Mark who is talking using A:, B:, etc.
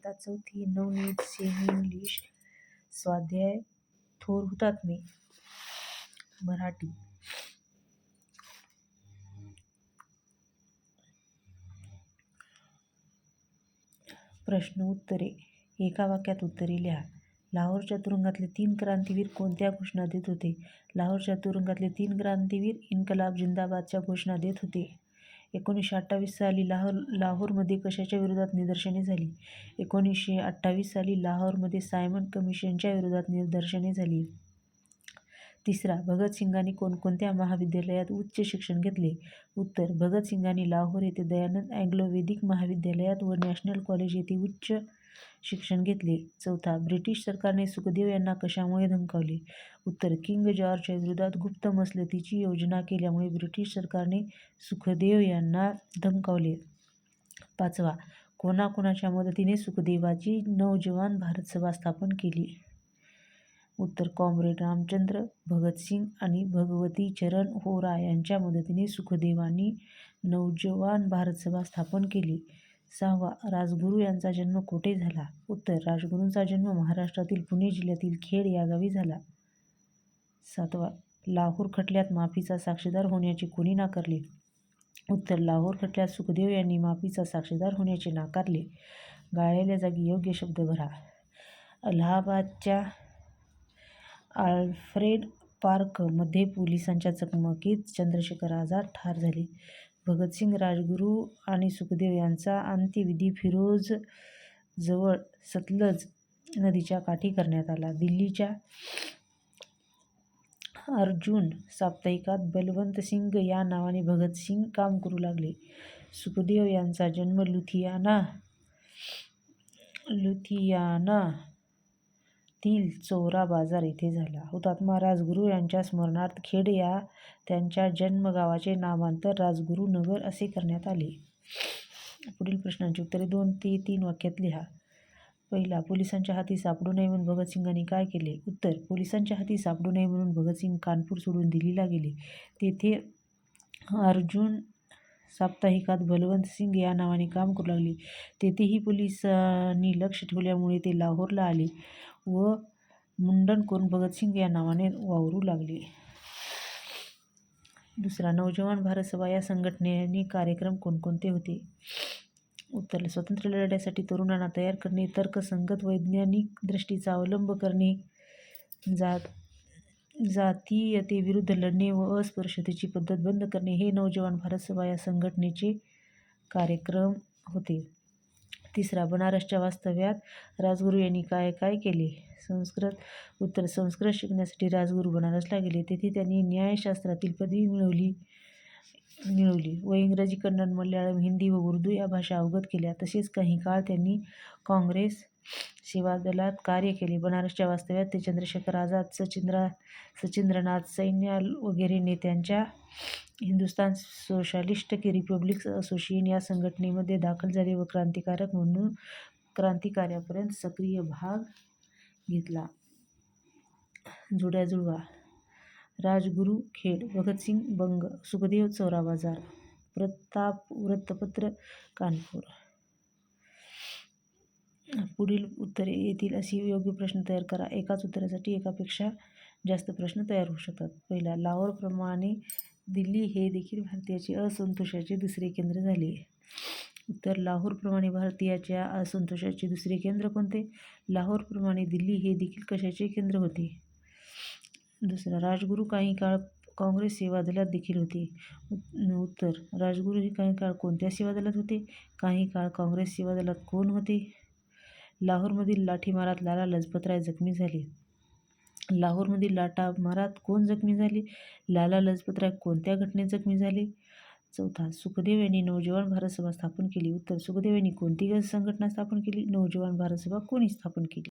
A: इयत्ता चौथी Navneet semi English स्वाध्याय थोर हुतात्मे मराठी। प्रश्न उत्तरे एका वाक्यात उत्तरे लिहा. लाहोरच्या तुरुंगातले तीन क्रांतीवीर कोणत्या घोषणा देत होते? लाहोरच्या तुरुंगातले तीन क्रांतीवीर इन्कलाब जिंदाबादच्या घोषणा देत होते. एकोणीसशे अठ्ठावीस साली लाहोर लाहोरमध्ये कशाच्या विरोधात निदर्शने झाली? एकोणीसशे अठ्ठावीस साली लाहोरमध्ये सायमन कमिशनच्या विरोधात निदर्शने झाली. तिसरा भगतसिंगांनी कोणकोणत्या महाविद्यालयात उच्च शिक्षण घेतले? उत्तर भगतसिंगांनी लाहोर येथे दयानंद अँग्लो वेदिक महाविद्यालयात व नॅशनल कॉलेज येथे उच्च शिक्षण घेतले. चौथा ब्रिटिश सरकारने सुखदेव यांना कशामुळे धमकावले? उत्तर किंग जॉर्जच्या विरोधात गुप्त मसलतीची योजना केल्यामुळे ब्रिटिश सरकारने सुखदेव यांना धमकावले. पाचवा कोणाकोणाच्या मदतीने सुखदेवाची नवजवान भारत सभा स्थापन केली? उत्तर कॉम्रेड रामचंद्र भगतसिंग आणि भगवती चरण होरा यांच्या मदतीने सुखदेवांनी नवजवान भारत सभा स्थापन केली. सहावा राजगुरू यांचा जन्म कोठे झाला? उत्तर राजगुरूंचा जन्म महाराष्ट्रातील पुणे जिल्ह्यातील खेड या गावी झाला. सातवा लाहोर खटल्यात माफीचा साक्षीदार होण्याची कोणी नाकारले? उत्तर लाहोर खटल्यात सुखदेव यांनी माफीचा साक्षीदार होण्याचे नाकारले. गाळलेल्या जागी योग्य शब्द भरा. अलाहाबादच्या आल्फ्रेड पार्कमध्ये पोलिसांच्या चकमकीत चंद्रशेखर आझाद ठार झाले. भगतसिंग राजगुरू आणि सुखदेव यांचा अंत्यविधी फिरोज जवळ सतलज नदीच्या काठी करण्यात आला. दिल्लीच्या अर्जुन साप्ताहिकात बलवंत सिंग या नावाने भगतसिंग काम करू लागले. सुखदेव यांचा जन्म लुथियाना लुथियाना तील चोरा बाजार येथे झाला. हुतात्मा राजगुरू यांच्या स्मरणार्थ खेड या त्यांच्या जन्मगावाचे नामांतर राजगुरू नगर असे करण्यात आले. पुढील प्रश्नांची उत्तरे दोन ते तीन वाक्यात लिहा. पहिला पोलिसांच्या हाती सापडू नये म्हणून भगतसिंगांनी काय केले? उत्तर पोलिसांच्या हाती सापडू नये म्हणून भगतसिंग कानपूर सोडून दिल्लीला गेले. तेथे अर्जुन साप्ताहिकात बलवंत सिंग या नावाने काम करू लागले. तेथेही पोलिसांनी लक्ष ठेवल्यामुळे ते लाहोरला आले. व मुंडन करून भगतसिंग या नावाने वावरू लागले. दुसरा नवजवान भारत सभा या संघटनेने कार्यक्रम कोणकोणते होते? उत्तर स्वतंत्र लढ्यासाठी तरुणांना तयार करणे तर्कसंगत वैज्ञानिक दृष्टीचा अवलंब करणे जात जातीयतेविरुद्ध लढणे व अस्पृश्यतेची पद्धत बंद करणे हे नवजवान भारत सभा या संघटनेचे कार्यक्रम होते. तिसरा बनारसच्या वास्तव्यात राजगुरू यांनी काय काय केले? संस्कृत उत्तर संस्कृत शिकण्यासाठी राजगुरू बनारसला गेले. तेथे त्यांनी न्यायशास्त्रातील पदवी मिळवली मिळवली व इंग्रजी कन्नड मल्याळम हिंदी व उर्दू या भाषा अवगत केल्या. तसेच काही काळ त्यांनी काँग्रेस सेवा दलात कार्य केले. बनारसच्या वास्तव्यात ते चंद्रशेखर आझाद सचिंद्रा सचिंद्रनाथ सैन्याल वगैरे नेत्यांच्या हिंदुस्तान सोशालिस्ट रिपब्लिक असोसिएशन या संघटनेमध्ये दाखल झाले व क्रांतिकारक म्हणून क्रांतिकार्यापर्यंत सक्रिय भाग घेतला. जुड्या जुळवा राजगुरू खेड भगतसिंग बंग सुखदेव चौरा बाजार प्रताप वृत्तपत्र कानपूर. पुढील उत्तरे येतील अशी योग्य प्रश्न तयार करा. एकाच उत्तरासाठी एकापेक्षा जास्त प्रश्न तयार होऊ शकतात. पहिला लाहोरप्रमाणे दिल्ली हे देखील भारतीयाचे असंतोषाचे दुसरे केंद्र झाले. उत्तर लाहोरप्रमाणे भारतीयाच्या असंतोषाचे दुसरे केंद्र कोणते? लाहोरप्रमाणे दिल्ली हे देखील कशाचे केंद्र होते? दुसरा राजगुरू काही काळ काँग्रेस सेवा दलात देखील होते. उत्तर राजगुरू हे काही काळ कोणत्या सेवा दलात होते? काही काळ काँग्रेस सेवा दलात कोण होते? लाहोरमधील लाठीमारात लाला लजपतराय जखमी झाले. लाहोरमधील लाठामारात कोण जखमी झाले? लाला लजपतराय कोणत्या घटनेत जखमी झाले? चौथा सुखदेव यांनी नवजवान भारत सभा स्थापन केली. उत्तर सुखदेव यांनी कोणती संघटना स्थापन केली? नवजवान भारत सभा कोणी स्थापन केली?